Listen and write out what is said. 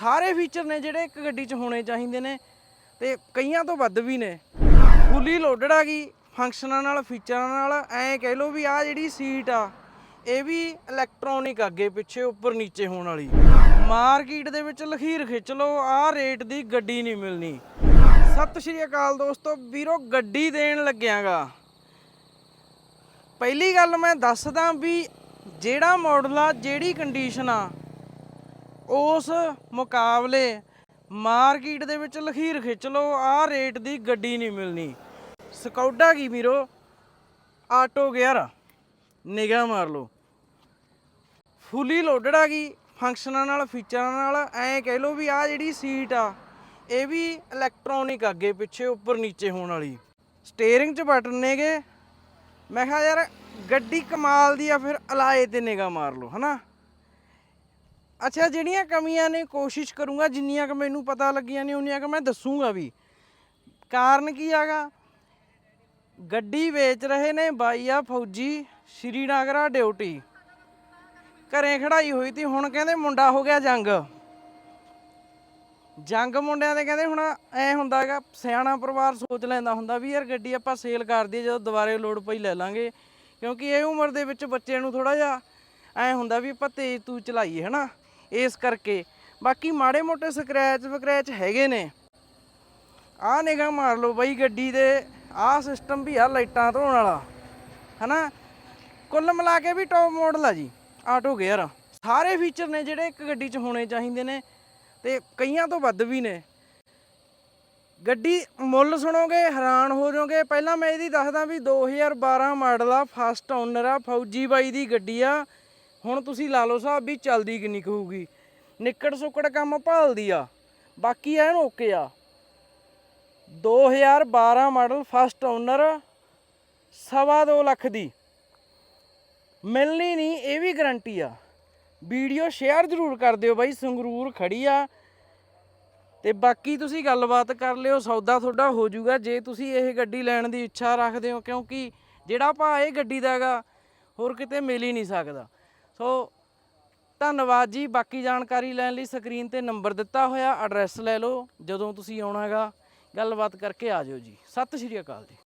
ਸਾਰੇ ਫੀਚਰ ਨੇ ਜਿਹੜੇ ਇੱਕ ਗੱਡੀ 'ਚ ਹੋਣੇ ਚਾਹੀਦੇ ਨੇ ਤੇ ਕਈਆਂ ਤੋਂ ਵੱਧ ਵੀ ਨੇ। ਫੁੱਲੀ ਲੋਡਡ ਆ ਗਈ ਫੰਕਸ਼ਨਾਂ ਨਾਲ ਫੀਚਰਾਂ ਨਾਲ, ਐਂ ਕਹਿ ਲਓ ਵੀ ਆ ਜਿਹੜੀ ਸੀਟ ਆ, ਇਹ ਵੀ ਇਲੈਕਟ੍ਰੋਨਿਕ ਅੱਗੇ ਪਿੱਛੇ, ਉੱਪਰ ਨੀਚੇ ਹੋਣ ਵਾਲੀ। ਮਾਰਕੀਟ ਦੇ ਵਿੱਚ ਲਖੀਰ ਖਿੱਚ ਲਓ ਆ ਰੇਟ ਦੀ ਗੱਡੀ ਨਹੀਂ ਮਿਲਣੀ। ਸਤਿ ਸ਼੍ਰੀ ਅਕਾਲ ਦੋਸਤੋ, ਵੀਰੋ, ਗੱਡੀ ਦੇਣ ਲੱਗਿਆਗਾ। ਪਹਿਲੀ ਗੱਲ ਮੈਂ ਦੱਸਦਾ ਵੀ ਜਿਹੜਾ ਮਾਡਲ ਆ, ਜਿਹੜੀ ਕੰਡੀਸ਼ਨ ਆ ਉਸ ਮੁਕਾਬਲੇ ਮਾਰਕੀਟ ਦੇ ਵਿੱਚ ਲਖੀਰ ਖਿੱਚ ਲਓ, ਆਹ ਰੇਟ ਦੀ ਗੱਡੀ ਨਹੀਂ ਮਿਲਣੀ। ਸਕੌਡਾ ਕੀ ਵੀਰੋ? ਆਟੋ ਗੇਅਰ, ਨਿਗਾਹ ਮਾਰ ਲਓ। ਫੁੱਲੀ ਲੋਡਡ ਆ ਗਈ ਫੰਕਸ਼ਨਾਂ ਨਾਲ ਫੀਚਰਾਂ ਨਾਲ, ਐਂ ਕਹਿ ਲਓ ਵੀ ਆਹ ਜਿਹੜੀ ਸੀਟ ਆ, ਇਹ ਵੀ ਇਲੈਕਟ੍ਰੋਨਿਕ ਅੱਗੇ ਪਿੱਛੇ, ਉੱਪਰ ਨੀਚੇ ਹੋਣ ਵਾਲੀ। ਸਟੀਅਰਿੰਗ 'ਚ ਬਟਨ ਨੇਗੇ। ਮੈਂ ਕਿਹਾ ਯਾਰ, ਗੱਡੀ ਕਮਾਲ ਦੀ ਆ, ਫਿਰ ਅਲਾਏ ਤੇ ਨਿਗਾਹ ਮਾਰ ਲਓ, ਹਨਾ? ਅੱਛਾ, ਜਿਹੜੀਆਂ ਕਮੀਆਂ ਨੇ, ਕੋਸ਼ਿਸ਼ ਕਰੂੰਗਾ, ਜਿੰਨੀਆਂ ਕਿ ਮੈਨੂੰ ਪਤਾ ਲੱਗੀਆਂ ਨੇ, ਉਨੀਆਂ ਕਿ ਮੈਂ ਦੱਸੂਗਾ ਵੀ। ਕਾਰਨ ਕੀ ਆਗਾ ਗੱਡੀ ਵੇਚ ਰਹੇ ਨੇ ਬਾਈ ਆ ਫੌਜੀ ਸ਼੍ਰੀਨਗਰਾ ਡਿਊਟੀ। ਘਰੇ ਖੜਾਈ ਹੋਈ ਤੀ, ਹੁਣ ਕਹਿੰਦੇ ਮੁੰਡਾ ਹੋ ਗਿਆ ਜੰਗ। ਜੰਗ ਮੁੰਡਿਆਂ ਦੇ ਕਹਿੰਦੇ ਹੁਣ ਐ ਹੁੰਦਾ ਹੈਗਾ, ਸਿਆਣਾ ਪਰਿਵਾਰ ਸੋਚ ਲੈਂਦਾ ਹੁੰਦਾ ਵੀ ਯਾਰ ਗੱਡੀ ਆਪਾਂ ਸੇਲ ਕਰ ਦਈਏ, ਜਦੋਂ ਦੁਬਾਰੇ ਲੋੜ ਪਈ ਲੈ ਲਾਂਗੇ। ਕਿਉਂਕਿ ਇਹ ਉਮਰ ਦੇ ਵਿੱਚ ਬੱਚੇ ਨੂੰ ਥੋੜਾ ਜਿਹਾ ਐ ਹੁੰਦਾ ਵੀ ਆਪਾਂ ਤੇਜ਼ ਤੂ ਚਲਾਈਏ, ਹਨਾ? ਇਸ ਕਰਕੇ। ਬਾਕੀ ਮਾੜੇ ਮੋਟੇ ਸਕ੍ਰੈਚ ਵਕਰੈਚ ਹੈਗੇ ਨੇ। ਆਹ ਨਿਗਾਹ ਮਾਰ ਲਓ ਬਾਈ ਗੱਡੀ ਦੇ। ਆਹ ਸਿਸਟਮ ਵੀ ਆ ਲਾਈਟਾਂ ਧੋਣ ਵਾਲਾ। ਹਨਾ? ਕੁੱਲ ਮਿਲਾ ਕੇ ਵੀ ਟੌਪ ਮਾਡਲ ਆ ਜੀ। ਆਟੋ ਗੇਅਰ ਸਾਰੇ ਫੀਚਰ ਨੇ ਜਿਹੜੇ ਇੱਕ ਗੱਡੀ 'ਚ ਹੋਣੇ ਚਾਹੀਦੇ ਨੇ ਤੇ ਕਈਆਂ ਤੋਂ ਵੱਧ ਵੀ ਨੇ। ਗੱਡੀ ਮੁੱਲ ਸੁਣੋਗੇ, ਹੈਰਾਨ ਹੋ ਜਾਓਗੇ। ਪਹਿਲਾਂ ਮੈਂ ਇਹਦੀ ਦੱਸਦਾ ਵੀ 2012 ਮਾਡਲ ਆ ਫਸਟ ਓਨਰ ਆ, ਫੌਜੀ ਬਾਈ ਦੀ ਗੱਡੀ ਆ। ਹੁਣ ਤੁਸੀਂ ਲਾ ਲਓ ਸਾਹਿਬ ਵੀ ਚੱਲਦੀ ਕਿੰਨੀ ਕੁ ਹੋਊਗੀ। ਨਿੱਕੜ ਸੁੱਕੜ ਕੰਮ ਭਾਲਦੀ ਆ। ਬਾਕੀ ਐਨ ਓਕੇ ਆ। 2012 ਮਾਡਲ ਫਸਟ ਓਨਰ ਸਵਾ ਦੋ ਲੱਖ ਦੀ। ਮਿਲਣੀ ਨਹੀਂ, ਇਹ ਵੀ ਗਰੰਟੀ ਆ। ਵੀਡੀਓ ਸ਼ੇਅਰ ਜ਼ਰੂਰ ਕਰ ਦਿਓ ਬਾਈ, ਸੰਗਰੂਰ ਖੜੀ ਆ। ਤੇ ਬਾਕੀ ਤੁਸੀਂ ਗੱਲਬਾਤ ਕਰ ਲਿਓ, ਸੌਦਾ ਤੁਹਾਡਾ ਹੋ ਜਾਊਗਾ। ਜੇ ਤੁਸੀਂ ਇਹ ਗੱਡੀ ਲੈਣ ਦੀ ਇੱਛਾ ਰੱਖਦੇ ਹੋ, ਕਿਉਂਕਿ ਜਿਹੜਾ ਭਾਅ ਇਹ ਗੱਡੀ ਦਾ ਹੈਗਾ, ਹੋਰ ਕਿਤੇ ਮਿਲ ਹੀ ਨਹੀਂ ਸਕਦਾ। ਸੋ ਧੰਨਵਾਦ ਜੀ। ਬਾਕੀ ਜਾਣਕਾਰੀ ਲੈਣ ਲਈ ਸਕਰੀਨ ਤੇ ਨੰਬਰ ਦਿੱਤਾ ਹੋਇਆ, ਐਡਰੈਸ ਲੈ ਲਓ, ਜਦੋਂ ਤੁਸੀਂ ਆਉਣਾ ਹੈਗਾ। ਗੱਲਬਾਤ ਕਰਕੇ ਆ ਜਾਓ ਜੀ। ਸਤਿ ਸ਼੍ਰੀ ਅਕਾਲ ਜੀ।